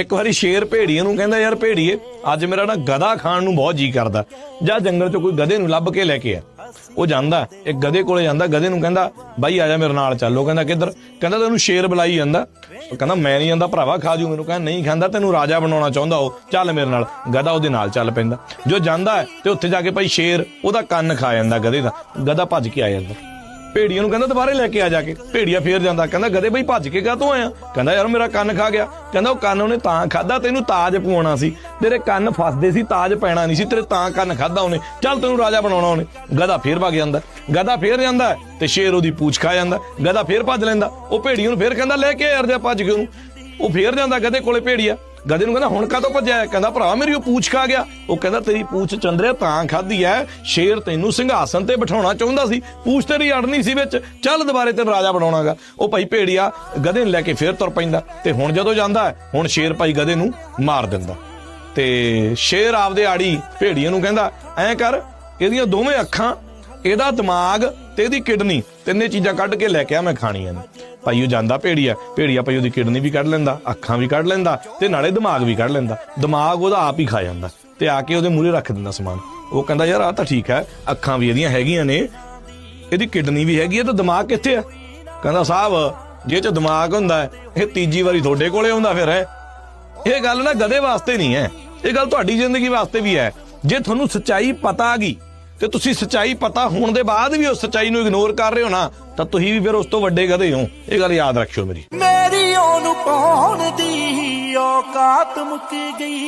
ਇੱਕ ਵਾਰੀ ਸ਼ੇਰ ਭੇੜੀਏ ਨੂੰ ਕਹਿੰਦਾ, ਯਾਰ ਭੇੜੀਏ, ਅੱਜ ਮੇਰਾ ਨਾ ਗਧਾ ਖਾਣ ਨੂੰ ਬਹੁਤ ਜੀ ਕਰਦਾ। ਜਾ ਜੰਗਲ 'ਚੋਂ ਕੋਈ ਗਧੇ ਨੂੰ ਲੱਭ ਕੇ ਲੈ ਕੇ ਆ। ਉਹ ਜਾਂਦਾ, ਇੱਕ ਗਧੇ ਕੋਲੇ ਜਾਂਦਾ, ਗਧੇ ਨੂੰ ਕਹਿੰਦਾ, ਬਾਈ, ਆ ਜਾ ਮੇਰੇ ਨਾਲ ਚੱਲ। ਉਹ ਕਹਿੰਦਾ, ਕਿੱਧਰ? ਕਹਿੰਦਾ, ਤੈਨੂੰ ਸ਼ੇਰ ਬੁਲਾਈ ਜਾਂਦਾ। ਉਹ ਕਹਿੰਦਾ, ਮੈਂ ਨਹੀਂ ਜਾਂਦਾ, ਭਰਾਵਾ, ਖਾ ਜੂ ਮੈਨੂੰ। ਕਹਿੰਦਾ, ਨਹੀਂ ਖਾਂਦਾ, ਤੈਨੂੰ ਰਾਜਾ ਬਣਾਉਣਾ ਚਾਹੁੰਦਾ ਉਹ। ਚੱਲ ਮੇਰੇ ਨਾਲ। ਗਧਾ ਉਹਦੇ ਨਾਲ ਚੱਲ ਪੈਂਦਾ। ਜੋ ਜਾਂਦਾ ਤੇ ਉੱਥੇ ਜਾ ਕੇ ਭਾਈ ਸ਼ੇਰ ਉਹਦਾ ਕੰਨ ਖਾ ਜਾਂਦਾ ਗਧੇ ਦਾ। ਗਧਾ ਭੱਜ ਕੇ ਆ ਜਾਂਦਾ। ਭੇੜੀਆਂ ਨੂੰ ਕਹਿੰਦਾ ਦੁਬਾਰੇ ਲੈ ਕੇ ਆ ਜਾ ਕੇ। ਭੇੜੀਆ ਫੇਰ ਜਾਂਦਾ, ਕਹਿੰਦਾ ਗਦੇ ਬਈ ਭੱਜ ਕੇ ਕਾਹਤੋਂ ਆਇਆ? ਕਹਿੰਦਾ ਯਾਰ ਮੇਰਾ ਕੰਨ ਖਾ ਗਿਆ। ਕਹਿੰਦਾ ਉਹ ਕੰਨ ਉਹਨੇ ਤਾਂ ਖਾਦਾ ਤੈਨੂੰ ਤਾਜ ਪਵਾਉਣਾ ਸੀ। ਤੇਰੇ ਕੰਨ ਫਸਦੇ ਸੀ, ਤਾਜ ਪੈਣਾ ਨਹੀਂ ਸੀ, ਤੇਰੇ ਤਾਂ ਕੰਨ ਖਾਦਾ ਉਹਨੇ। ਚੱਲ ਤੈਨੂੰ ਰਾਜਾ ਬਣਾਉਣਾ ਉਹਨੇ। ਗਧਾ ਫੇਰ ਭੱਗ ਜਾਂਦਾ। ਗਦਾ ਫੇਰ ਜਾਂਦਾ ਤੇ ਸ਼ੇਰ ਉਹਦੀ ਪੂਛ ਖਾ ਜਾਂਦਾ। ਗਧਾ ਫੇਰ ਭੱਜ ਲੈਂਦਾ। ਉਹ ਭੇੜੀਆਂ ਨੂੰ ਫੇਰ ਕਹਿੰਦਾ, ਲੈ ਕੇ ਆ ਯਾਰ ਜਾ, ਭੱਜ ਕੇ ਉਹਨੂੰ। ਉਹ ਫੇਰ ਜਾਂਦਾ ਗਧੇ ਕੋਲੇ ਭੇੜੀਆ। ਗਧੇ ਨੂੰ ਕਹਿੰਦਾ, ਹੁਣ ਕਾਹਤੋਂ ਭੱਜਿਆ? ਕਹਿੰਦਾ, ਭਰਾ, ਮੇਰੀ ਉਹ ਪੂਛ ਖਾ ਗਿਆ। ਉਹ ਕਹਿੰਦਾ, ਤੇਰੀ ਪੂਛ ਚੰਦਰਿਆ ਤਾਂ ਖਾਧੀ ਐ, ਸ਼ੇਰ ਤੈਨੂੰ ਸਿੰਘਾਸਨ ਤੇ ਬਿਠਾਉਣਾ ਚਾਹੁੰਦਾ ਸੀ। ਪੂਛ ਤੇਰੀ ਅੜਨੀ ਸੀ ਵਿੱਚ। ਚੱਲ ਦੁਬਾਰੇ ਤੈਨੂੰ ਰਾਜਾ ਬਣਾਉਣਾਗਾ। ਉਹ ਭਾਈ ਭੇੜੀਆ ਗਧੇ ਨੂੰ ਲੈ ਕੇ ਫੇਰ ਤੁਰ ਪੈਂਦਾ ਤੇ ਹੁਣ ਜਦੋਂ ਜਾਂਦਾ, ਹੁਣ ਸ਼ੇਰ ਭਾਈ ਗਧੇ ਨੂੰ ਮਾਰ ਦਿੰਦਾ। ਤੇ ਸ਼ੇਰ ਆਪਦੇ ਆੜੀ ਭੇੜੀਏ ਨੂੰ ਕਹਿੰਦਾ, ਐਂ ਕਰ, ਇਹਦੀਆਂ ਦੋਵੇਂ ਅੱਖਾਂ, ਇਹਦਾ ਦਿਮਾਗ ਤੇ ਇਹਦੀ ਕਿਡਨੀ ਤਿੰਨੇ ਚੀਜ਼ਾਂ ਕੱਢ ਕੇ ਲੈ ਕੇ ਆ, ਮੈਂ ਖਾਣੀਆਂ ਨੇ। ਭਾਈ ਉਹ ਜਾਂਦਾ ਭੇੜੀਆ ਭੇੜੀਆ ਭਾਈ ਉਹਦੀ ਕਿਡਨੀ ਵੀ ਕੱਢ ਲੈਂਦਾ, ਅੱਖਾਂ ਵੀ ਕੱਢ ਲੈਂਦਾ ਤੇ ਨਾਲੇ ਦਿਮਾਗ ਵੀ ਕੱਢ ਲੈਂਦਾ। ਦਿਮਾਗ ਉਹਦਾ ਆਪ ਹੀ ਖਾ ਜਾਂਦਾ ਤੇ ਆ ਕੇ ਉਹਦੇ ਮੂਹਰੇ ਰੱਖ ਦਿੰਦਾ ਸਮਾਨ। ਉਹ ਕਹਿੰਦਾ, ਯਾਰ ਆ ਤਾਂ ਠੀਕ ਹੈ, ਅੱਖਾਂ ਵੀ ਇਹਦੀਆਂ ਹੈਗੀਆਂ ਨੇ, ਇਹਦੀ ਕਿਡਨੀ ਵੀ ਹੈਗੀ ਹੈ ਤਾਂ ਦਿਮਾਗ ਕਿੱਥੇ ਆ? ਕਹਿੰਦਾ ਸਾਹਿਬ ਜੇ ਚ ਦਿਮਾਗ ਹੁੰਦਾ ਇਹ ਤੀਜੀ ਵਾਰੀ ਤੁਹਾਡੇ ਕੋਲੇ ਆਉਂਦਾ ਫਿਰ ਹੈ। ਇਹ ਗੱਲ ਨਾ ਗਦੇ ਵਾਸਤੇ ਨਹੀਂ ਹੈ, ਇਹ ਗੱਲ ਤੁਹਾਡੀ ਜ਼ਿੰਦਗੀ ਵਾਸਤੇ ਵੀ ਹੈ। ਜੇ ਤੁਹਾਨੂੰ ਸੱਚਾਈ ਪਤਾ ਆ ਗਈ ਤੇ ਤੁਸੀਂ ਸਚਾਈ ਪਤਾ ਹੋਣ ਦੇ ਬਾਅਦ ਵੀ ਉਸ ਸਚਾਈ ਨੂੰ ਇਗਨੋਰ ਕਰ ਰਹੇ ਹੋ ਨਾ, ਤਾਂ ਤੁਸੀਂ ਵੀ ਫਿਰ ਉਸ ਤੋਂ ਵੱਡੇ ਗਧੇ ਹੋ। ਇਹ ਗੱਲ ਯਾਦ ਰੱਖਿਓ ਮੇਰੀ। ਮੇਰੀ ਉਹਨੂੰ ਪਾਉਣ ਦੀ ਔਕਾਤ ਮੁੱਕ ਗਈ।